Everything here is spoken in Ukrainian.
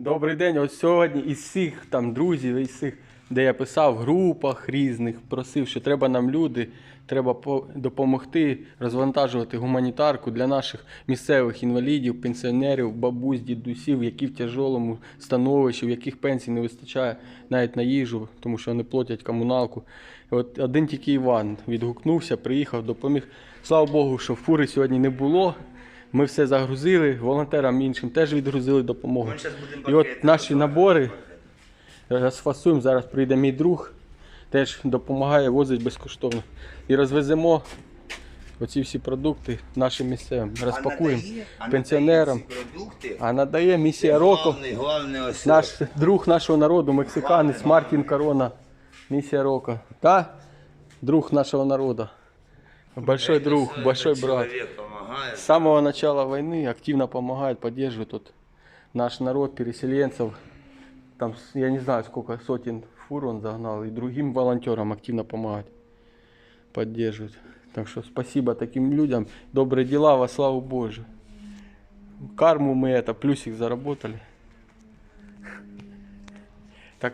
Добрий день. Ось сьогодні із всіх там друзів, із всіх, де я писав в групах різних, просив, що треба нам люди, треба допомогти розвантажувати гуманітарку для наших місцевих інвалідів, пенсіонерів, бабусь, дідусів, які в тяжолому становищі, в яких пенсій не вистачає навіть на їжу, тому що вони платять комуналку. От один тільки Іван відгукнувся, приїхав, допоміг. Слава Богу, що фури сьогодні не було. Ми все загрузили, волонтерам іншим теж відгрузили допомогу. І от наші набори розфасуємо. Зараз прийде мій друг, теж допомагає, возить безкоштовно. І розвеземо оці всі продукти нашим місцевим. Розпакуємо пенсіонерам. А надає місія ось наш друг нашого народу, мексиканець Мартін Корона. Місія Роко. Та? Друг нашого народу. Большой друг, большой брат. С самого начала войны активно помогает, поддерживает тут наш народ, переселенцев. Там, я не знаю, сколько сотен фур он загнал, и другим волонтерам активно помогает, поддерживает. Так что спасибо таким людям, добрые дела во славу Божию. Карму мы это, плюсик заработали.